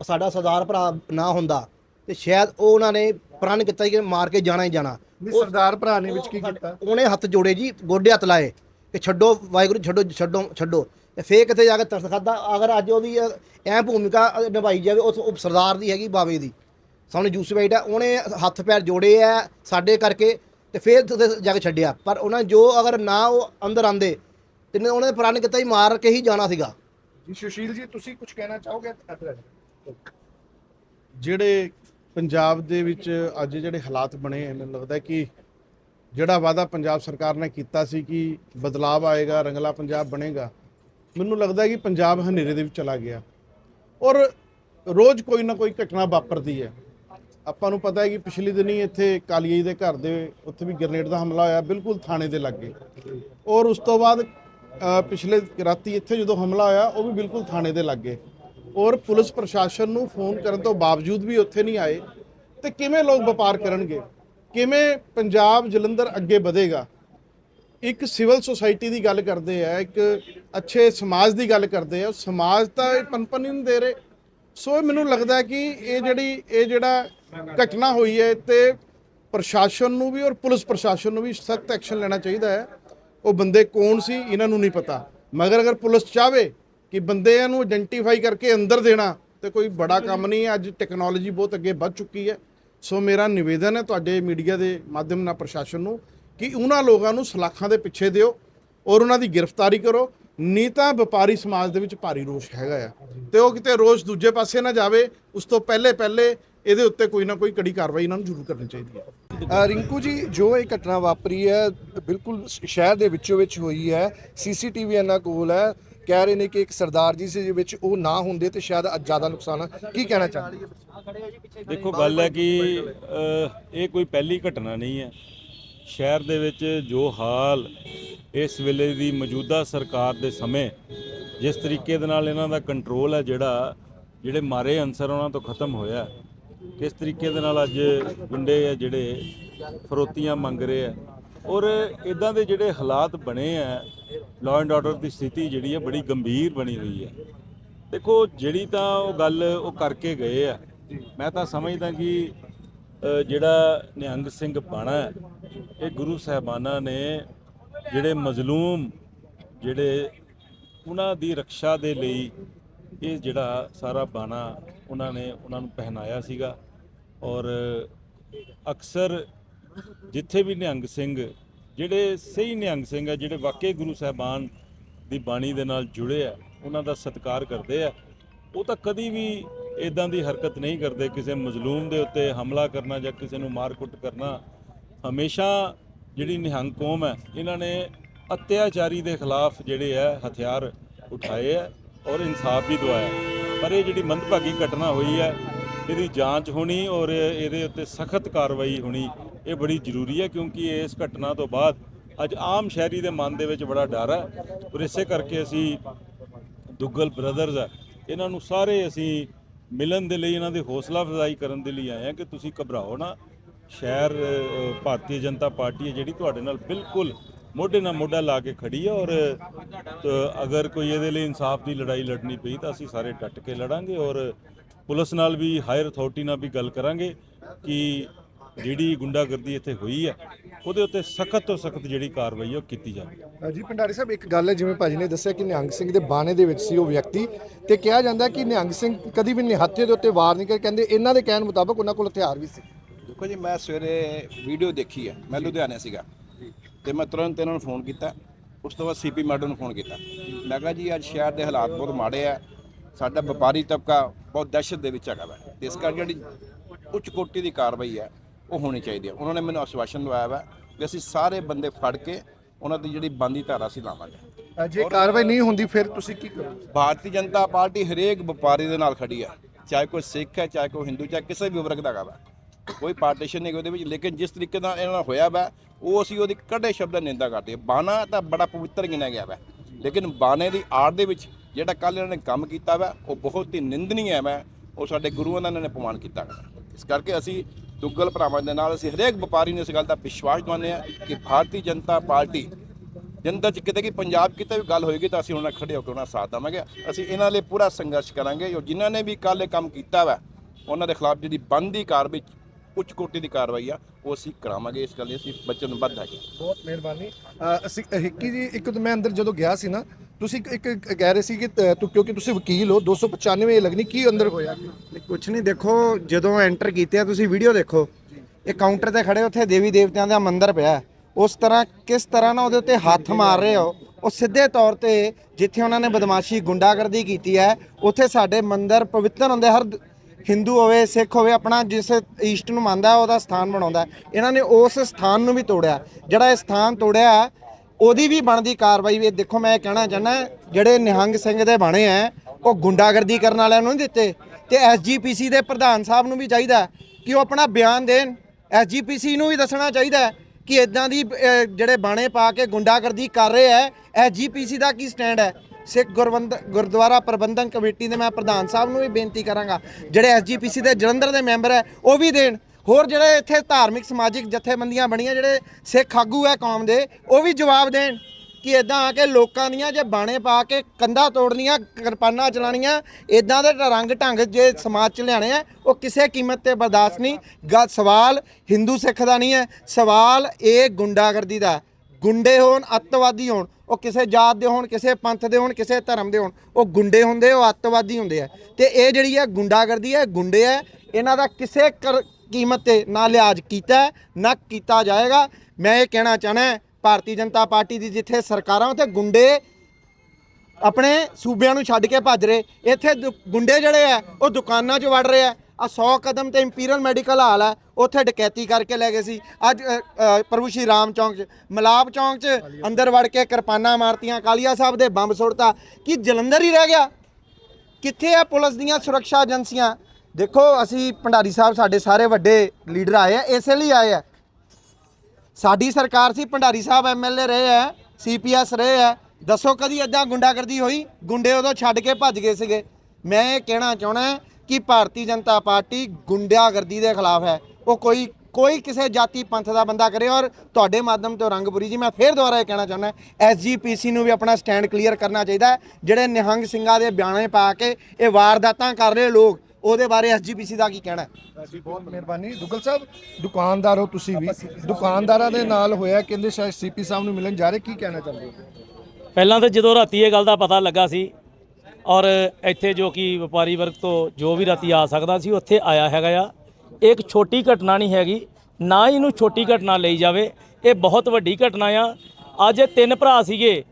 Speaker 3: ਸਾਡਾ ਸਰਦਾਰ ਭਰਾ ਨਾ ਹੁੰਦਾ ਤੇ ਸ਼ਾਇਦ ਉਹ ਉਹਨਾਂ ਨੇ ਪ੍ਰਣ ਕੀਤਾ ਸੀ ਕਿ ਮਾਰ ਕੇ ਜਾਣਾ ਹੀ ਜਾਣਾ।
Speaker 1: ਨਹੀਂ ਸਰਦਾਰ ਭਰਾ ਨੇ ਵਿੱਚ ਕੀ ਕੀਤਾ?
Speaker 3: ਉਹਨੇ ਹੱਥ ਜੋੜੇ ਜੀ ਗੋਡੇ ਹੱਥ ਲਾਏ ਕਿ ਛੱਡੋ ਵਾਹਿਗੁਰੂ ਛੱਡੋ ਛੱਡੋ ਛੱਡੋ। ਤੇ ਫੇਰ ਕਿਤੇ ਜਾ ਕੇ ਤਰਸ ਖਾਦਾ ਅਗਰ ਅੱਜ ਉਹਦੀ ਐ ਭੂਮਿਕਾ ਨਿਭਾਈ ਜਾਵੇ ਉਸ ਉਹ ਸਰਦਾਰ ਦੀ ਹੈਗੀ ਬਾਵੇ ਦੀ। ਸਾਹਮਣੇ ਜੂਸ ਵਾਈਟ ਆ ਉਹਨੇ ਹੱਥ ਪੈਰ ਜੋੜੇ ਆ ਸਾਡੇ ਕਰਕੇ ਤੇ ਫੇਰ ਉੱਥੇ ਜਾ ਕੇ ਛੱਡਿਆ। ਪਰ ਉਹਨਾਂ ਜੋ ਅਗਰ ਨਾ ਉਹ ਅੰਦਰ ਆਂਦੇ ਤੇ ਨੇ ਉਹਨੇ ਪ੍ਰਣ ਕੀਤਾ ਹੀ ਮਾਰ ਕੇ ਹੀ ਜਾਣਾ ਸੀਗਾ।
Speaker 1: ਜੀ ਸੁਸ਼ੀਲ ਜੀ ਤੁਸੀਂ ਕੁਝ ਕਹਿਣਾ ਚਾਹੋਗੇ।
Speaker 5: ਜਿਹੜੇ ਪੰਜਾਬ ਦੇ ਵਿੱਚ ਅੱਜ ਜਿਹੜੇ ਹਾਲਾਤ ਬਣੇ ਮੈਨੂੰ ਲੱਗਦਾ ਕਿ ਜਿਹੜਾ ਵਾਅਦਾ ਪੰਜਾਬ ਸਰਕਾਰ ਨੇ ਕੀਤਾ ਸੀ ਕਿ ਬਦਲਾਵ ਆਏਗਾ, ਰੰਗਲਾ ਪੰਜਾਬ ਬਣੇਗਾ, ਮੈਨੂੰ ਲੱਗਦਾ ਕਿ ਪੰਜਾਬ ਹਨੇਰੇ ਦੇ ਵਿੱਚ ਚਲਾ ਗਿਆ। ਔਰ ਰੋਜ਼ ਕੋਈ ਨਾ ਕੋਈ ਘਟਨਾ ਵਾਪਰਦੀ ਹੈ। ਆਪਾਂ ਨੂੰ ਪਤਾ ਹੈ ਕਿ ਪਿਛਲੇ ਦਿਨੀ ਇੱਥੇ ਕਾਲੀਏ ਦੇ ਘਰ ਦੇ ਉੱਥੇ ਵੀ ਗ੍ਰਨੇਡ ਦਾ ਹਮਲਾ ਹੋਇਆ, ਬਿਲਕੁਲ ਥਾਣੇ ਦੇ ਲਾਗੇ। ਔਰ ਉਸ ਤੋਂ ਬਾਅਦ ਪਿਛਲੇ ਰਾਤੀ ਇੱਥੇ ਜਦੋਂ ਹਮਲਾ ਹੋਇਆ, ਉਹ ਵੀ ਬਿਲਕੁਲ ਥਾਣੇ ਦੇ ਲਾਗੇ। ਔਰ ਪੁਲਿਸ ਪ੍ਰਸ਼ਾਸਨ ਨੂੰ ਫੋਨ ਕਰਨ ਤੋਂ ਬਾਵਜੂਦ ਵੀ ਉੱਥੇ ਨਹੀਂ ਆਏ, ਤੇ ਕਿਵੇਂ ਲੋਕ ਵਪਾਰ ਕਰਨਗੇ? ਕਿਵੇਂ ਪੰਜਾਬ ਜਲੰਧਰ ਅੱਗੇ ਵਧੇਗਾ? ਇੱਕ ਸਿਵਲ ਸੁਸਾਇਟੀ ਦੀ ਗੱਲ ਕਰਦੇ ਆ, ਇੱਕ ਅੱਛੇ ਸਮਾਜ ਦੀ ਗੱਲ ਕਰਦੇ ਆ, ਸਮਾਜ ਤਾਂ ਇਹ ਪਨਪਨ ਹੀ ਨਹੀਂ ਦੇ ਰਹੇ। ਸੋ ਮੈਨੂੰ ਲੱਗਦਾ ਕਿ ਇਹ ਜਿਹੜੀ, ਇਹ ਜਿਹੜਾ ਘਟਨਾ ਹੋਈ ਹੈ, ਤੇ ਪ੍ਰਸ਼ਾਸਨ ਨੂੰ ਵੀ ਔਰ ਪੁਲਿਸ ਪ੍ਰਸ਼ਾਸਨ ਨੂੰ ਵੀ ਸਖਤ ਐਕਸ਼ਨ ਲੈਣਾ ਚਾਹੀਦਾ ਹੈ। ਉਹ ਬੰਦੇ ਕੌਣ ਸੀ, ਇਹਨਾਂ ਨੂੰ ਨਹੀਂ ਪਤਾ। ਮਗਰ ਅਗਰ ਪੁਲਿਸ ਚਾਹਵੇ ਕਿ ਬੰਦਿਆਂ ਨੂੰ ਆਇਡੈਂਟੀਫਾਈ ਕਰਕੇ ਅੰਦਰ ਦੇਣਾ ਤੇ ਕੋਈ ਬੜਾ ਕੰਮ ਨਹੀਂ ਹੈ। ਅੱਜ ਟੈਕਨੋਲੋਜੀ ਬਹੁਤ ਅੱਗੇ ਵੱਧ ਚੁੱਕੀ ਹੈ। ਸੋ ਮੇਰਾ ਨਿਵੇਦਨ ਹੈ ਤੁਹਾਡੇ ਮੀਡੀਆ ਦੇ ਮਾਧਿਅਮ ਨਾਲ ਪ੍ਰਸ਼ਾਸਨ ਨੂੰ ਕਿ ਉਹਨਾਂ ਲੋਕਾਂ ਨੂੰ ਸਲਾਖਾਂ ਦੇ ਪਿੱਛੇ ਦਿਓ ਔਰ ਉਹਨਾਂ ਦੀ ਗ੍ਰਿਫਤਾਰੀ ਕਰੋ। ਨਹੀਂ ਤਾਂ ਵਪਾਰੀ ਸਮਾਜ ਦੇ ਵਿੱਚ ਭਾਰੀ ਰੋਸ਼ ਹੈਗਾ ਆ। ਤੇ ਉਹ ਕਿਤੇ ਰੋਸ਼ ਦੂਜੇ ਪਾਸੇ ਨਾ ਜਾਵੇ ਉਸ ਤੋਂ ਪਹਿਲੇ ਪਹਿਲੇ ਇਹਦੇ ਉੱਤੇ ਕੋਈ ਨਾ ਕੋਈ ਕੜੀ ਕਾਰਵਾਈ ਇਹਨਾਂ ਨੂੰ ਜ਼ਰੂਰ ਕਰਨੀ ਚਾਹੀਦੀ ਹੈ।
Speaker 1: ਰਿੰਕੂ ਜੀ ਜੋ ਇਹ ਘਟਨਾ ਵਾਪਰੀ ਹੈ ਬਿਲਕੁਲ ਸ਼ਹਿਰ ਦੇ ਵਿੱਚੋਂ ਵਿੱਚ ਹੋਈ ਹੈ ਸੀਸੀਟੀਵੀ ਇਹਨਾਂ ਕੋਲ ਹੈ ਕਹਿ ਰਹੇ ਨੇ ਕਿ ਇੱਕ ਸਰਦਾਰ ਜੀ ਸੀ ਦੇ ਵਿੱਚ ਉਹ ਨਾ ਹੁੰਦੇ ਤੇ ਸ਼ਾਇਦ ਅੱਜ ਜ਼ਿਆਦਾ ਨੁਕਸਾਨ ਹੈ ਕੀ ਕਹਿਣਾ ਚਾਹੁੰਦੇ?
Speaker 6: ਦੇਖੋ ਗੱਲ ਹੈ ਕਿ ਇਹ ਕੋਈ ਪਹਿਲੀ ਘਟਨਾ ਨਹੀਂ ਹੈ। ਸ਼ਹਿਰ ਦੇ ਵਿੱਚ ਜੋ ਹਾਲ ਇਸ ਵੇਲੇ ਦੀ ਮੌਜੂਦਾ ਸਰਕਾਰ ਦੇ ਸਮੇਂ ਜਿਸ ਤਰੀਕੇ ਦੇ ਨਾਲ ਇਹਨਾਂ ਦਾ ਕੰਟਰੋਲ ਹੈ ਜਿਹੜਾ ਜਿਹੜੇ ਮਾਰੇ ਅਨਸਰ ਉਹਨਾਂ ਤੋਂ ਖਤਮ ਹੋਇਆ ਕਿਸ ਤਰੀਕੇ ਦੇ ਨਾਲ ਅੱਜ ਗੁੰਡੇ ਆ ਜਿਹੜੇ ਫਰੋਤੀਆਂ ਮੰਗ ਰਹੇ ਆ? ਔਰ ਇਦਾਂ ਦੇ ਜਿਹੜੇ ਹਾਲਾਤ ਬਣੇ ਆ ਲਾਅ ਐਂਡ ਆਰਡਰ ਦੀ ਸਥਿਤੀ ਜਿਹੜੀ ਹੈ ਬੜੀ ਗੰਭੀਰ ਬਣੀ ਹੋਈ ਹੈ ਦੇਖੋ, ਜਿਹੜੀ ਤਾਂ ਉਹ ਗੱਲ ਉਹ ਕਰਕੇ ਗਏ ਆ, ਮੈਂ ਤਾਂ ਸਮਝਦਾ ਕਿ ਜਿਹੜਾ ਨਿਹੰਗ ਸਿੰਘ ਬਾਣਾ ਹੈ, ਇਹ ਗੁਰੂ ਸਾਹਿਬਾਨਾਂ ਨੇ ਜਿਹੜੇ ਮਜ਼ਲੂਮ ਜਿਹੜੇ ਉਹਨਾਂ ਦੀ ਰੱਖਿਆ ਦੇ ਲਈ ਇਹ ਜਿਹੜਾ ਸਾਰਾ ਬਾਣਾ ਉਹਨਾਂ ਨੇ ਉਹਨਾਂ ਨੂੰ ਪਹਿਨਾਇਆ ਸੀਗਾ ਔਰ ਅਕਸਰ ਜਿੱਥੇ ਵੀ ਨਿਹੰਗ ਸਿੰਘ, ਜਿਹੜੇ ਸਹੀ ਨਿਹੰਗ ਸਿੰਘ ਆ, ਜਿਹੜੇ ਵਾਕਈ ਗੁਰੂ ਸਾਹਿਬਾਨ ਦੀ ਬਾਣੀ ਦੇ ਨਾਲ ਜੁੜੇ ਆ, ਉਹਨਾਂ ਦਾ ਸਤਿਕਾਰ ਕਰਦੇ ਆ, ਉਹ ਤਾਂ ਕਦੀ ਵੀ ਇਦਾਂ ਦੀ ਹਰਕਤ ਨਹੀਂ ਕਰਦੇ, ਕਿਸੇ ਮਜ਼ਲੂਮ ਦੇ ਉੱਤੇ ਹਮਲਾ ਕਰਨਾ ਜਾਂ ਕਿਸੇ ਨੂੰ ਮਾਰ-ਕੁੱਟ ਕਰਨਾ। ਹਮੇਸ਼ਾ ਜਿਹੜੀ ਨਿਹੰਗ ਕੌਮ ਹੈ ਇਹਨਾਂ ਨੇ ਅਤਿਆਚਾਰੀ ਦੇ ਖਿਲਾਫ ਜਿਹੜੇ ਆ, ਹਥਿਆਰ ਉਠਾਏ ਆ ਔਰ ਇਨਸਾਫ ਵੀ ਦਵਾਇਆ। ਪਰ ਇਹ ਜਿਹੜੀ ਮੰਦਭਾਗੀ ਘਟਨਾ ਹੋਈ ਹੈ, ਇਹਦੀ ਜਾਂਚ ਹੋਣੀ ਔਰ ਇਹਦੇ ਉੱਤੇ ਸਖਤ ਕਾਰਵਾਈ ਹੋਣੀ, ਇਹ ਬੜੀ ਜ਼ਰੂਰੀ ਹੈ ਕਿਉਂਕਿ ਇਸ ਘਟਨਾ ਤੋਂ ਬਾਅਦ ਅੱਜ ਆਮ ਸ਼ਹਿਰੀ ਦੇ ਮਨ ਦੇ ਵਿੱਚ ਬੜਾ ਡਰ ਹੈ ਔਰ ਇਸੇ ਕਰਕੇ ਅਸੀਂ ਦੁੱਗਲ ਬ੍ਰਦਰਜ਼ ਆ ਇਹਨਾਂ ਨੂੰ ਸਾਰੇ ਅਸੀਂ ਮਿਲਣ ਦੇ ਲਈ ਇਹਨਾਂ ਦੀ ਹੌਸਲਾ ਅਫਜ਼ਾਈ ਕਰਨ ਦੇ ਲਈ ਆਏ ਹਾਂ ਕਿ ਤੁਸੀਂ ਘਬਰਾਓ ਨਾ। ਸ਼ਹਿਰ ਭਾਰਤੀ ਜਨਤਾ ਪਾਰਟੀ ਹੈ ਜਿਹੜੀ ਤੁਹਾਡੇ ਨਾਲ ਬਿਲਕੁਲ ਮੋਢੇ ਨਾਲ ਮੋਢਾ ਲਾ ਕੇ ਖੜੀ ਹੈ ਔਰ ਅਗਰ ਕੋਈ ਇਹਦੇ ਲਈ ਇਨਸਾਫ ਦੀ ਲੜਾਈ ਲੜਨੀ ਪਈ ਤਾਂ ਅਸੀਂ ਸਾਰੇ ਡਟ ਕੇ ਲੜਾਂਗੇ ਔਰ ਪੁਲਿਸ ਨਾਲ ਵੀ ਹਾਇਰ ਅਥਾਰਟੀ ਨਾਲ ਵੀ ਗੱਲ ਕਰਾਂਗੇ ਕਿ ਜਿਹੜੀ ਗੁੰਡਾਗਰਦੀ ਇੱਥੇ ਹੋਈ ਹੈ ਉਹਦੇ ਉੱਤੇ ਸਖਤ ਤੋਂ ਸਖਤ ਜਿਹੜੀ ਕਾਰਵਾਈ ਹੈ ਉਹ ਕੀਤੀ ਜਾਵੇ।
Speaker 1: ਜੀ ਭੰਡਾਰੀ ਸਾਹਿਬ ਇੱਕ ਗੱਲ ਹੈ ਜਿਵੇਂ ਭਾਜੀ ਨੇ ਦੱਸਿਆ ਕਿ ਨਿਹੰਗ ਸਿੰਘ ਦੇ ਬਾਣੇ ਦੇ ਵਿੱਚ ਸੀ ਉਹ ਵਿਅਕਤੀ ਤੇ ਕਿਹਾ ਜਾਂਦਾ ਕਿ ਨਿਹੰਗ ਸਿੰਘ ਕਦੀ ਵੀ ਨਿਹੱਥੇ ਦੇ ਉੱਤੇ ਵਾਰ ਨਹੀਂ ਕਰ ਕਹਿੰਦੇ ਇਹਨਾਂ ਦੇ ਕਹਿਣ ਮੁਤਾਬਕ ਉਹਨਾਂ ਕੋਲ ਹਥਿਆਰ ਵੀ ਸੀ।
Speaker 7: ਦੇਖੋ ਜੀ ਮੈਂ ਸਵੇਰੇ ਵੀਡੀਓ ਦੇਖੀ ਹੈ ਮੈਂ ਲੁਧਿਆਣੇ ਸੀਗਾ। ਤੇ ਮੈਂ ਤੁਰੰਤ ਇਹਨਾਂ ਨੂੰ ਫੋਨ ਕੀਤਾ। ਉਸ ਤੋਂ ਬਾਅਦ ਸੀਪੀ ਮੈਡਮ ਨੂੰ ਫੋਨ ਕੀਤਾ। ਮੈਂ ਕਿਹਾ ਜੀ ਅੱਜ ਸ਼ਹਿਰ ਦੇ ਹਾਲਾਤ ਬਹੁਤ ਮਾੜੇ ਆ। ਸਾਡਾ ਵਪਾਰੀ ਤਬਕਾ ਬਹੁਤ ਦਹਿਸ਼ਤ ਦੇ ਵਿੱਚ ਹੈਗਾ ਵਾ। ਤੇ ਇਸ ਕਰਕੇ ਜਿਹੜੀ ਉੱਚ ਕੋਟੀ ਦੀ ਕਾਰਵਾਈ ਹੈ ਉਹ ਹੋਣੀ ਚਾਹੀਦੀ ਹੈ। ਉਹਨਾਂ ਨੇ ਮੈਨੂੰ ਆਸ਼ਵਾਸਨ ਦਵਾਇਆ ਵਾ ਕਿ ਅਸੀਂ ਸਾਰੇ ਬੰਦੇ ਫੜ ਕੇ ਉਹਨਾਂ ਦੀ ਜਿਹੜੀ ਬੰਦੀ ਧਾਰਾ ਅਸੀਂ ਲਾਵਾਂਗੇ।
Speaker 1: ਜੇ ਕਾਰਵਾਈ ਨਹੀਂ ਹੁੰਦੀ ਫਿਰ ਤੁਸੀਂ ਕੀ ਕਰੋਗੇ?
Speaker 7: ਭਾਰਤੀ ਜਨਤਾ ਪਾਰਟੀ ਹਰੇਕ ਵਪਾਰੀ ਦੇ ਨਾਲ ਖੜੀ ਹੈ ਚਾਹੇ ਕੋਈ ਸਿੱਖ ਹੈ ਚਾਹੇ ਕੋਈ ਹਿੰਦੂ ਚਾਹੇ ਕਿਸੇ ਵੀ ਵਰਗ ਦਾ ਹੈਗਾ ਵਾ। ਕੋਈ ਪਾਰਟੀਸ਼ਨ ਨਹੀਂ ਉਹਦੇ ਵਿੱਚ, ਲੇਕਿਨ ਜਿਸ ਤਰੀਕੇ ਨਾਲ ਇਹਨਾਂ ਨਾਲ ਹੋਇਆ ਵਾ, ਉਹ ਅਸੀਂ ਉਹਦੀ ਕੜੇ ਸ਼ਬਦ ਨਿੰਦਾ ਕਰਦੇ ਹਾਂ। ਬਾਣਾ ਤਾਂ ਬੜਾ ਪਵਿੱਤਰ ਗਿਣਿਆ ਗਿਆ ਵਾ। ਲੇਕਿਨ ਬਾਣੇ ਦੀ ਆੜ ਦੇ ਵਿੱਚ ਜਿਹੜਾ ਕੱਲ ਇਹਨਾਂ ਨੇ ਕੰਮ ਕੀਤਾ ਵਾ, ਉਹ ਬਹੁਤ ਹੀ ਨਿੰਦਨੀय ਹੈ ਵਾ। ਉਹ ਸਾਡੇ ਗੁਰੂਆਂ ਦਾ ਇਹਨਾਂ ਨੇ ਅਪਮਾਨ ਕੀਤਾ ਵਾ। ਇਸ ਕਰਕੇ ਅਸੀਂ ਦੁੱਗਲ ਭਰਾਵਾਂ ਦੇ ਨਾਲ ਅਸੀਂ ਹਰੇਕ ਵਪਾਰੀ ਨੂੰ ਇਸ ਗੱਲ ਦਾ ਵਿਸ਼ਵਾਸ ਦਿਵਾਉਂਦੇ ਹਾਂ ਕਿ ਭਾਰਤੀ ਜਨਤਾ ਪਾਰਟੀ, ਜਨਤਾ ਚ ਕਿਤੇ ਕਿ ਪੰਜਾਬ ਕਿਤੇ ਵੀ ਗੱਲ ਹੋਏਗੀ ਤਾਂ ਅਸੀਂ ਉਹਨਾਂ ਨਾਲ ਖੜੇ ਹੋ ਕੇ ਉਹਨਾਂ ਦਾ ਸਾਥ ਦੇਵਾਂਗੇ। ਅਸੀਂ ਇਹਨਾਂ ਲਈ ਪੂਰਾ ਸੰਘਰਸ਼ ਕਰਾਂਗੇ। ਜੋ ਜਿਨ੍ਹਾਂ ਨੇ ਵੀ ਕੱਲ੍ਹ ਇਹ ਕੰਮ ਕੀਤਾ ਵਾ, ਉਹਨਾਂ ਦੇ ਖਿਲਾਫ ਜਿਹੜੀ ਬੰਦੀ ਕਾਰਵਾਈ ਉੱਚ ਕੋਟੀ ਦੀ ਕਾਰਵਾਈ ਆ ਉਹ ਅਸੀਂ ਕਰਾਵਾਂਗੇ ਇਸ ਗੱਲ ਲਈ ਅਸੀਂ ਵਚਨਬੱਧ ਹੈਗੇ।
Speaker 1: ਬਹੁਤ ਮਿਹਰਬਾਨੀ। ਅ, ਅਸੀਂ ਹਿੱਕੀ ਜੀ ਇੱਕ ਤਾਂ ਮੈਂ ਅੰਦਰ ਜਦੋਂ ਗਿਆ ਸੀ ਨਾ ਤੁਸੀਂ ਇੱਕ ਇੱਕ ਕਹਿ ਰਹੇ ਸੀ ਕਿ ਅ, ਤੁ- ਕਿਉਂਕਿ ਤੁਸੀਂ ਵਕੀਲ ਹੋ 295 ਲੱਗਣੀ ਕੀ ਅੰਦਰ ਹੋਇਆ?
Speaker 8: ਕੁਛ ਨਹੀਂ ਦੇਖੋ ਜਦੋਂ ਐਂਟਰ ਕੀਤੇ ਆ ਤੁਸੀਂ ਵੀਡੀਓ ਦੇਖੋ। ਇਹ ਕਾਊਂਟਰ ਤੇ ਖੜੇ ਉੱਥੇ ਦੇਵੀ ਦੇਵਤਿਆਂ ਦਾ ਮੰਦਿਰ ਪਿਆ ਹੈ। ਉਸ ਤਰ੍ਹਾਂ ਕਿਸ ਤਰ੍ਹਾਂ ਨਾਲ ਉਹਦੇ ਉੱਤੇ ਹੱਥ ਮਾਰ ਰਹੇ ਹੋ ਉਹ ਸਿੱਧੇ ਤੌਰ ਤੇ ਜਿੱਥੇ ਉਹਨਾਂ ਨੇ ਬਦਮਾਸ਼ੀ ਗੁੰਡਾਗਰਦੀ ਕੀਤੀ ਹੈ ਉੱਥੇ ਸਾਡੇ ਮੰਦਿਰ ਪਵਿੱਤਰ ਹੁੰਦੇ ਹਰ ਹਿੰਦੂ ਹੋਵੇ, ਸਿੱਖ ਹੋਵੇ, ਆਪਣਾ ਜਿਸ ਈਸਟ ਨੂੰ ਮੰਨਦਾ, ਉਹਦਾ ਸਥਾਨ ਬਣਾਉਂਦਾ ਇਹਨਾਂ ਨੇ ਉਸ ਸਥਾਨ ਨੂੰ ਵੀ ਤੋੜਿਆ। ਜਿਹੜਾ ਇਹ ਸਥਾਨ ਤੋੜਿਆ, ਉਹਦੀ ਵੀ ਬਣਦੀ ਕਾਰਵਾਈ ਵੀ। ਦੇਖੋ, ਮੈਂ ਇਹ ਕਹਿਣਾ ਚਾਹੁੰਦਾ ਜਿਹੜੇ ਨਿਹੰਗ ਸਿੰਘ ਦੇ ਬਾਣੇ ਆ ਉਹ ਗੁੰਡਾਗਰਦੀ ਕਰਨ ਵਾਲਿਆਂ ਨੂੰ ਨਹੀਂ ਦਿੱਤੇ। ਤੇ ਐਸਜੀਪੀਸੀ ਦੇ ਪ੍ਰਧਾਨ ਸਾਹਿਬ ਨੂੰ ਵੀ ਚਾਹੀਦਾ ਕਿ ਉਹ ਆਪਣਾ ਬਿਆਨ ਦੇਣ। ਐਸਜੀਪੀਸੀ ਨੂੰ ਵੀ ਦੱਸਣਾ ਚਾਹੀਦਾ ਕਿ ਇਦਾਂ ਦੀ ਜਿਹੜੇ ਬਾਣੇ ਪਾ ਕੇ ਗੁੰਡਾਗਰਦੀ ਕਰ ਰਹੇ ਹੈ ਐਸਜੀਪੀਸੀ ਦਾ ਕੀ ਸਟੈਂਡ ਹੈ? ਸਿੱਖ ਗੁਰਬੰਦ ਗੁਰਦੁਆਰਾ ਪ੍ਰਬੰਧਕ ਕਮੇਟੀ ਦੇ ਮੈਂ ਪ੍ਰਧਾਨ ਸਾਹਿਬ ਨੂੰ ਵੀ ਬੇਨਤੀ ਕਰਾਂਗਾ, ਜਿਹੜੇ ਐਸਜੀਪੀਸੀ ਦੇ ਜਲੰਧਰ ਦੇ ਮੈਂਬਰ ਹੈ, ਉਹ ਵੀ ਦੇਣ। ਹੋਰ ਜਿਹੜੇ ਇੱਥੇ ਧਾਰਮਿਕ, ਸਮਾਜਿਕ ਜਥੇਬੰਦੀਆਂ ਬਣੀਆਂ, ਜਿਹੜੇ ਸਿੱਖ ਆਗੂ ਹੈ ਕੌਮ ਦੇ, ਉਹ ਵੀ ਜਵਾਬ ਦੇਣ ਕਿ ਇਦਾਂ ਆ ਕੇ ਲੋਕਾਂ ਦੀਆਂ ਜੇ ਬਾਣੇ ਪਾ ਕੇ ਕੰਧਾਂ ਤੋੜਨੀਆਂ, ਕਿਰਪਾਨਾਂ ਚਲਾਣੀਆਂ ਇਦਾਂ ਦੇ ਰੰਗ ਢੰਗ ਜੇ ਸਮਾਜ ਚ ਲਿਆਣੇ ਆ, ਉਹ ਕਿਸੇ ਕੀਮਤ ਤੇ ਬਰਦਾਸ਼ਤ ਨਹੀਂ। ਗੱਲ ਸਵਾਲ ਹਿੰਦੂ ਸਿੱਖ ਦਾ ਨਹੀਂ ਹੈ, ਸਵਾਲ ਇਹ ਗੁੰਡਾਗਰਦੀ ਦਾ ਗੁੰਡੇ ਹੋਣ, ਅੱਤਵਾਦੀ ਹੋਣ, ਉਹ ਕਿਸੇ ਜਾਤ ਦੇ ਹੋਣ, ਕਿਸੇ ਪੰਥ ਦੇ ਹੋਣ, ਕਿਸੇ ਧਰਮ ਦੇ ਹੋਣ, ਉਹ ਗੁੰਡੇ ਹੁੰਦੇ ਉਹ ਅੱਤਵਾਦੀ ਹੁੰਦੇ ਆ। ਤੇ ਇਹ ਜਿਹੜੀ ਹੈ ਗੁੰਡਾਗਰਦੀ ਹੈ, ਗੁੰਡੇ ਹੈ, ਇਹਨਾਂ ਦਾ ਕਿਸੇ ਕਰ- ਕੀਮਤ ਤੇ ਨਾ ਲਿਹਾਜ਼ ਕੀਤਾ ਨਾ ਕੀਤਾ ਜਾਏਗਾ। ਮੈਂ ਇਹ ਕਹਿਣਾ ਚਾਹਣਾ ਭਾਰਤੀ ਜਨਤਾ ਪਾਰਟੀ ਦੀ ਜਿੱਥੇ ਸਰਕਾਰਾਂ, ਉੱਥੇ ਗੁੰਡੇ ਆਪਣੇ ਸੂਬਿਆਂ ਨੂੰ ਛੱਡ ਕੇ ਭੱਜ ਰਹੇ, ਇੱਥੇ ਦੁ- ਗੁੰਡੇ ਜਿਹੜੇ ਆ, ਉਹ ਦੁਕਾਨਾਂ 'ਚ ਵੜ ਰਹੇ ਆ ਆ 100 ਕਦਮ ਤੇ ਇੰਪੀਰੀਅਲ ਮੈਡੀਕਲ ਹਾਲ ਹੈ ਉੱਥੇ ਡਕੈਤੀ ਕਰਕੇ ਲੈ ਗਏ ਸੀ। ਅੱਜ ਪ੍ਰਭੂ ਸ਼੍ਰੀ ਰਾਮ ਚੌਂਕ 'ਚ, ਮਲਾਪ ਚੌਂਕ 'ਚ ਅੰਦਰ ਵੜ ਕੇ ਕਿਰਪਾਨਾਂ ਮਾਰਤੀਆਂ, ਕਾਲੀਆ ਸਾਹਿਬ ਦੇ ਬੰਬ ਸੁੱਟਤਾ। ਕੀ ਜਲੰਧਰ ਹੀ ਰਹਿ ਗਿਆ? ਕਿੱਥੇ ਆ ਪੁਲਿਸ ਦੀਆਂ ਸੁਰੱਖਿਆ ਏਜੰਸੀਆਂ? ਦੇਖੋ, ਅਸੀਂ ਭੰਡਾਰੀ ਸਾਹਿਬ ਸਾਡੇ ਸਾਰੇ ਵੱਡੇ ਲੀਡਰ ਆਏ ਆ, ਇਸੇ ਲਈ ਆਏ ਆ। ਸਾਡੀ ਸਰਕਾਰ ਸੀ, ਭੰਡਾਰੀ ਸਾਹਿਬ ਐਮਐਲਏ ਰਹੇ ਆ ਸੀਪੀਐਸ ਰਹੇ ਆ। ਦੱਸੋ ਕਦੀ ਇਦਾਂ ਗੁੰਡਾਗਰਦੀ ਹੋਈ? ਗੁੰਡੇ ਉਦੋਂ ਛੱਡ ਕੇ ਭੱਜ ਗਏ ਸੀਗੇ। ਮੈਂ ਇਹ ਕਹਿਣਾ ਚਾਹਣਾ ਕਿ ਭਾਰਤੀ ਜਨਤਾ ਪਾਰਟੀ ਗੁੰਡਾਗਰਦੀ ਦੇ ਖਿਲਾਫ ਹੈ? ਉਹ ਕੋਈ ਕੋਈ ਕਿਸੇ ਜਾਤੀ ਪੰਥ ਦਾ ਬੰਦਾ ਕਰੇ ਔਰ ਤੁਹਾਡੇ ਮਾਧਿਅਮ ਤੋਂ ਰੰਗਪੁਰੀ ਜੀ ਮੈਂ ਫੇਰ ਦੁਬਾਰਾ ਇਹ ਕਹਿਣਾ ਚਾਹੁੰਦਾ ਐਸਜੀਪੀਸੀ ਨੂੰ ਵੀ ਆਪਣਾ ਸਟੈਂਡ ਕਲੀਅਰ ਕਰਨਾ ਚਾਹੀਦਾ ਹੈ। ਜਿਹੜੇ ਨਿਹੰਗ ਸਿੰਘਾਂ ਦੇ ਬਿਆਨੇ ਪਾ ਕੇ ਇਹ ਵਾਰਦਾਤਾਂ ਕਰ ਰਹੇ ਲੋਕ ਉਹਦੇ ਬਾਰੇ ਐਸਜੀਪੀਸੀ ਦਾ ਕੀ ਕਹਿਣਾ
Speaker 1: ਬਹੁਤ ਮਿਹਰਬਾਨੀ। ਦੁੱਗਲ ਸਾਹਿਬ ਦੁਕਾਨਦਾਰ ਹੋ ਤੁਸੀਂ ਵੀ। ਦੁਕਾਨਦਾਰਾਂ ਦੇ ਨਾਲ ਹੋਇਆ ਕਹਿੰਦੇ ਸ਼ਾਇਦ ਸੀਪੀ ਸਾਹਿਬ ਨੂੰ ਮਿਲਣ ਜਾ ਰਹੇ ਕੀ ਕਹਿਣਾ ਚਾਹੁੰਦੇ ਹੋ?
Speaker 9: ਪਹਿਲਾਂ ਤਾਂ ਜਦੋਂ ਰਾਤੀ ਇਹ ਗੱਲ ਦਾ ਪਤਾ ਲੱਗਾ ਸੀ ਔਰ ਇੱਥੇ ਜੋ ਕਿ ਵਪਾਰੀ ਵਰਗ ਤੋਂ ਜੋ ਵੀ ਰਾਤੀ ਆ ਸਕਦਾ ਸੀ, ਉੱਥੇ ਆਇਆ ਹੈਗਾ ਆ। ਇਹ ਇੱਕ ਛੋਟੀ ਘਟਨਾ ਨਹੀਂ ਹੈਗੀ, ਨਾ ਹੀ ਇਹਨੂੰ ਛੋਟੀ ਘਟਨਾ ਲਈ ਜਾਵੇ। ਇਹ ਬਹੁਤ ਵੱਡੀ ਘਟਨਾ ਆ। ਅੱਜ ਇਹ ਤਿੰਨ ਭਰਾ ਸੀਗੇ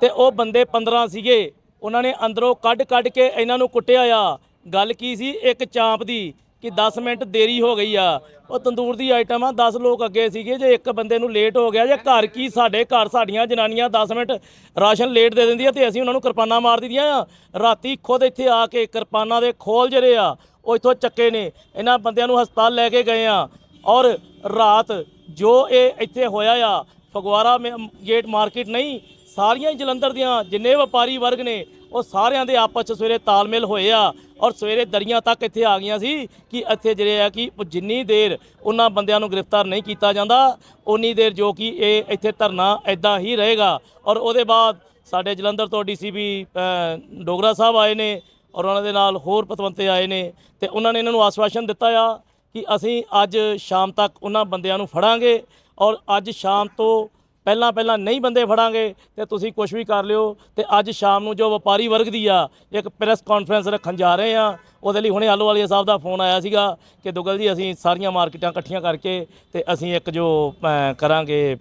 Speaker 9: ਤੇ ਉਹ ਬੰਦੇ 15 ਸੀਗੇ। ਉਹਨਾਂ ਨੇ ਅੰਦਰੋਂ ਕੱਢ ਕੱਢ ਕੇ ਇਹਨਾਂ ਨੂੰ ਕੁੱਟਿਆ ਆ। ਗੱਲ ਕੀ ਸੀ? ਇੱਕ ਚਾਂਪ ਦੀ। ਕਿ 10 ਮਿੰਟ ਦੇਰੀ ਹੋ ਗਈ ਆ। ਉਹ ਤੰਦੂਰ ਦੀ ਆਈਟਮ ਆ 10 ਲੋਕ ਅੱਗੇ ਸੀਗੇ, ਜੇ ਇੱਕ ਬੰਦੇ ਨੂੰ ਲੇਟ ਹੋ ਗਿਆ ਜਾਂ ਘਰ ਕੀ ਸਾਡੇ, ਘਰ ਸਾਡੀਆਂ ਜਨਾਨੀਆਂ 10 ਮਿੰਟ ਰਾਸ਼ਨ ਲੇਟ ਦੇ ਦਿੰਦੀਆਂ ਤੇ ਅਸੀਂ ਉਹਨਾਂ ਨੂੰ ਕਿਰਪਾਨਾਂ ਮਾਰ ਦਿੰਦੀਆਂ ਆ। ਰਾਤੀ ਖੁਦ ਇੱਥੇ ਆ ਕੇ ਕਿਰਪਾਨਾਂ ਦੇ ਖੋਲ ਜਿਹੜੇ ਆ, ਉਹ ਇੱਥੋਂ ਚੱਕੇ ਨੇ। ਇਹਨਾਂ ਬੰਦਿਆਂ ਨੂੰ ਹਸਪਤਾਲ ਲੈ ਕੇ ਗਏ ਆ। ਔਰ ਰਾਤ ਜੋ ਇਹ ਇੱਥੇ ਹੋਇਆ ਆ, ਫਗਵਾੜਾ ਮੇ- ਗੇਟ ਮਾਰਕੀਟ ਨਹੀਂ, ਸਾਰੀਆਂ ਹੀ ਜਲੰਧਰ ਦੀਆਂ ਜਿੰਨੇ ਵਪਾਰੀ ਵਰਗ ਨੇ ਉਹ ਸਾਰਿਆਂ ਦੇ ਆਪਸ 'ਚ ਸਵੇਰੇ ਤਾਲਮੇਲ ਹੋਏ ਆ ਔਰ ਸਵੇਰੇ ਦਰੀਆਂ ਤੱਕ ਇੱਥੇ ਆ ਗਈਆਂ ਸੀ ਕਿ ਇੱਥੇ ਜਿਹੜੇ ਆ ਕਿ ਉਹ ਜਿੰਨੀ ਦੇਰ ਉਹਨਾਂ ਬੰਦਿਆਂ ਨੂੰ ਗ੍ਰਿਫਤਾਰ ਨਹੀਂ ਕੀਤਾ ਜਾਂਦਾ ਉਨੀ ਦੇਰ ਜੋ ਕਿ ਇਹ ਇੱਥੇ ਧਰਨਾ ਐਦਾਂ ਹੀ ਰਹੇਗਾ। ਔਰ ਉਹਦੇ ਬਾਅਦ ਸਾਡੇ ਜਲੰਧਰ ਤੋਂ ਡੀਸੀਪੀ ਡੋਗਰਾ ਸਾਹਿਬ ਆਏ ਨੇ ਔਰ ਉਹਨਾਂ ਦੇ ਨਾਲ ਹੋਰ ਪਤਵੰਤੇ ਆਏ ਨੇ ਤੇ ਉਹਨਾਂ ਨੇ ਇਹਨਾਂ ਨੂੰ ਆਸ਼ਵਾਸਨ ਦਿੱਤਾ ਆ ਕਿ ਅਸੀਂ ਅੱਜ ਸ਼ਾਮ ਤੱਕ ਉਹਨਾਂ ਬੰਦਿਆਂ ਨੂੰ ਫੜਾਂਗੇ ਔਰ ਅੱਜ ਸ਼ਾਮ ਤੋਂ ਪਹਿਲਾਂ ਪਹਿਲਾਂ ਨਹੀਂ ਬੰਦੇ ਫੜਾਂਗੇ ਤੇ ਤੁਸੀਂ ਕੁਝ ਵੀ ਕਰ ਲਿਓ ਤੇ ਅੱਜ ਸ਼ਾਮ ਨੂੰ ਜੋ ਵਪਾਰੀ ਵਰਗ ਦੀ ਆ ਇੱਕ ਪ੍ਰੈਸ ਕਾਨਫਰੰਸ ਰੱਖਣ ਜਾ ਰਹੇ ਆ ਉਹਦੇ ਲਈ ਹੁਣੇ ਆਲੂਵਾਲੀਆ ਸਾਹਿਬ ਦਾ ਫੋਨ ਆਇਆ ਸੀਗਾ ਕਿ ਦੁਗਲ ਜੀ ਅਸੀਂ ਸਾਰੀਆਂ ਮਾਰਕੀਟਾਂ ਇਕੱਠੀਆਂ ਕਰਕੇ ਤੇ ਅਸੀਂ ਇੱਕ ਜੋ ਕਰਾਂਗੇ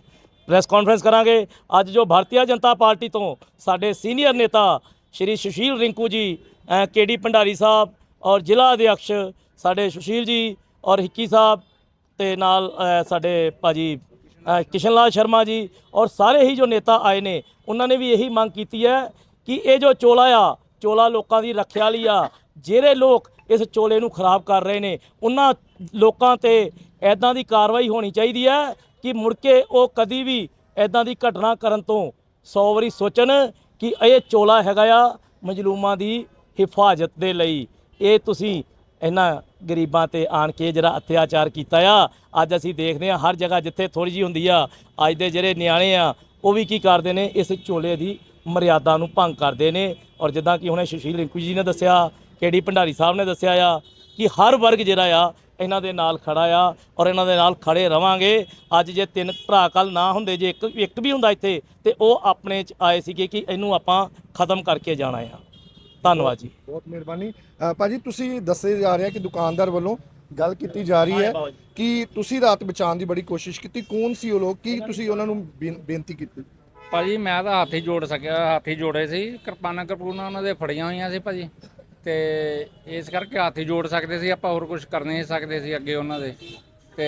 Speaker 9: ਪ੍ਰੈਸ ਕਾਨਫਰੰਸ ਕਰਾਂਗੇ। ਅੱਜ ਜੋ ਭਾਰਤੀ ਜਨਤਾ ਪਾਰਟੀ ਤੋਂ ਸਾਡੇ ਸੀਨੀਅਰ ਨੇਤਾ ਸ਼੍ਰੀ ਸੁਸ਼ੀਲ ਰਿੰਕੂ ਜੀ ਕੇਡੀ ਭੰਡਾਰੀ ਸਾਹਿਬ ਔਰ ਜ਼ਿਲ੍ਹਾ ਅਧਿਕਸ਼ ਸਾਡੇ ਸੁਸ਼ੀਲ ਜੀ ਔਰ ਹਿੱਕੀ ਸਾਹਿਬ ਤੇ ਨਾਲ ਸਾਡੇ ਭਾਜੀ ਅ, ਕਿਸ਼ਨ ਲਾਲ ਸ਼ਰਮਾ ਜੀ ਔਰ ਸਾਰੇ ਹੀ ਜੋ ਨੇਤਾ ਆਏ ਨੇ, ਉਹਨਾਂ ਨੇ ਵੀ ਇਹੀ ਮੰਗ ਕੀਤੀ ਹੈ ਕਿ ਇਹ ਜੋ ਚੋਲਾ ਆ, ਚੋਲਾ ਲੋਕਾਂ ਦੀ ਰੱਖਿਆ ਲਈ ਆ, ਜਿਹੜੇ ਲੋਕ ਇਸ ਚੋਲੇ ਨੂੰ ਖਰਾਬ ਕਰ ਰਹੇ ਨੇ, ਉਹਨਾਂ ਲੋਕਾਂ ਤੇ ਐਦਾਂ ਦੀ ਕਾਰਵਾਈ ਹੋਣੀ ਚਾਹੀਦੀ ਹੈ ਕਿ ਮੁੜ ਕੇ ਉਹ ਕਦੀ ਵੀ ਐਦਾਂ ਦੀ ਘਟਨਾ ਕਰਨ ਤੋਂ 100 ਵਾਰੀ ਸੋਚਣ ਕਿ ਇਹ ਚੋਲਾ ਹੈਗਾ ਆ ਮਜਲੂਮਾਂ ਦੀ ਹਿਫਾਜ਼ਤ ਦੇ ਲਈ। ਇਹ ਤੁਸੀਂ ਇਹਨਾਂ ਗਰੀਬਾਂ ਤੇ ਆਣ ਕੇ ਜਿਹੜਾ ਅਤਿਆਚਾਰ ਕੀਤਾ ਆ। ਅੱਜ ਅਸੀਂ ਦੇਖਦੇ ਆ ਹਰ ਜਗ੍ਹਾ ਜਿੱਥੇ ਥੋੜੀ ਜੀ ਹੁੰਦੀ ਆ, ਅੱਜ ਦੇ ਜਿਹੜੇ ਨਿਆਣੇ ਆ, ਉਹ ਵੀ ਕੀ ਕਰਦੇ ਨੇ, ਇਸ ਝੋਲੇ ਦੀ ਮਰਿਆਦਾ ਨੂੰ ਭੰਗ ਕਰਦੇ ਨੇ। ਔਰ ਜਿੱਦਾਂ ਕਿ ਹੁਣੇ ਸੁਸ਼ੀਲ ਰਿੰਕੂ ਜੀ ਨੇ ਦੱਸਿਆ, ਕੇਡੀ ਭੰਡਾਰੀ ਸਾਹਿਬ ਨੇ ਦੱਸਿਆ ਆ ਕਿ ਹਰ ਵਰਗ ਜਿਹੜਾ ਆ, ਇਹਨਾਂ ਦੇ ਨਾਲ ਖੜਾ ਆ ਔਰ ਇਹਨਾਂ ਦੇ ਨਾਲ ਖੜੇ ਰਵਾਂਗੇ। ਅੱਜ ਜੇ ਤਿੰਨ ਭਰਾ ਕੱਲ ਨਾ ਹੁੰਦੇ, ਜੇ ਇੱਕ ਇੱਕ ਵੀ ਹੁੰਦਾ ਇੱਥੇ, ਤੇ ਉਹ ਆਪਣੇ ਚ ਆਏ ਸੀਗੇ ਕਿ ਇਹਨੂੰ ਆਪਾਂ ਖਤਮ ਕਰਕੇ ਜਾਣਾ ਆ। ਧੰਨਵਾਦ ਜੀ।
Speaker 1: ਬਹੁਤ ਮਿਹਰਬਾਨੀ। ਭਾਜੀ ਤੁਸੀਂ ਦੱਸੇ ਜਾ ਰਿਹਾ ਕਿ ਦੁਕਾਨਦਾਰ ਵੱਲੋਂ ਗੱਲ ਕੀਤੀ ਜਾ ਰਹੀ ਹੈ ਕਿ ਤੁਸੀਂ ਰਾਤ ਬਚਾਉਣ ਦੀ ਬੜੀ ਕੋਸ਼ਿਸ਼ ਕੀਤੀ। ਕੌਣ ਸੀ ਉਹ ਲੋਕ? ਕੀ ਤੁਸੀਂ ਉਹਨਾਂ ਨੂੰ ਬੇਨ- ਬੇਨਤੀ ਕੀਤੀ?
Speaker 10: ਭਾਜੀ ਮੈਂ ਤਾਂ ਹੱਥ ਹੀ ਜੋੜ ਸਕਿਆ ਹੱਥ ਹੀ ਜੋੜੇ ਸੀ। ਕਿਰਪਾਨਾਂ ਕਰਪੂਨਾ ਉਹਨਾਂ ਦੇ ਫੜੀਆਂ ਹੋਈਆਂ ਸੀ ਭਾਜੀ। ਤੇ ਇਸ ਕਰਕੇ ਹੱਥ ਹੀ ਜੋੜ ਸਕਦੇ ਸੀ ਆਪਾਂ ਹੋਰ ਕੁਝ ਕਰ ਨਹੀਂ ਸਕਦੇ ਸੀ ਅੱਗੇ ਉਹਨਾਂ ਦੇ। ਤੇ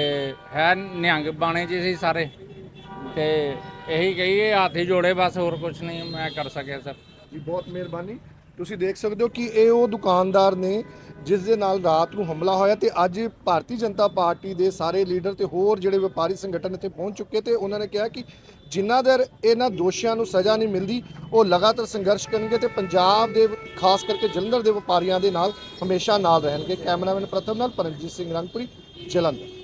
Speaker 10: ਹੈ ਨਿਹੰਗ ਬਾਣੇ ਜੀ ਸੀ ਸਾਰੇ। ਤੇ ਇਹੀ ਕਹੀਏ ਹੱਥ ਹੀ ਜੋੜੇ ਬਸ ਹੋਰ ਕੁਝ ਨਹੀਂ ਮੈਂ ਕਰ ਸਕਿਆ ਸਰ।
Speaker 1: ਜੀ ਬਹੁਤ ਮਿਹਰਬਾਨੀ। ਤੁਸੀਂ ਦੇਖ ਸਕਦੇ ਹੋ ਕਿ ਇਹ ਉਹ ਦੁਕਾਨਦਾਰ ਨੇ ਜਿਸ ਦੇ ਨਾਲ ਰਾਤ ਨੂੰ ਹਮਲਾ ਹੋਇਆ ਤੇ ਅੱਜ ਭਾਰਤੀ ਜਨਤਾ ਪਾਰਟੀ ਦੇ ਸਾਰੇ ਲੀਡਰ ਤੇ ਹੋਰ ਜਿਹੜੇ ਵਪਾਰੀ ਸੰਗਠਨ ਇੱਥੇ ਪਹੁੰਚ ਚੁੱਕੇ ਤੇ ਉਹਨਾਂ ਨੇ ਕਿਹਾ ਕਿ ਜਿੰਨਾ ਦੇਰ ਇਹਨਾਂ ਦੋਸ਼ੀਆਂ ਨੂੰ ਸਜ਼ਾ ਨਹੀਂ ਮਿਲਦੀ, ਉਹ ਲਗਾਤਾਰ ਸੰਘਰਸ਼ ਕਰਨਗੇ ਤੇ ਪੰਜਾਬ ਦੇ ਖਾਸ ਕਰਕੇ ਜਲੰਧਰ ਦੇ ਵਪਾਰੀਆਂ ਦੇ ਨਾਲ ਹਮੇਸ਼ਾ ਨਾਲ ਰਹਿਣਗੇ। ਕੈਮਰਾਮੈਨ ਪ੍ਰਥਮ ਨਾਲ ਪਰਮਜੀਤ ਸਿੰਘ ਰੰਗਪੁਰੀ, ਜਲੰਧਰ।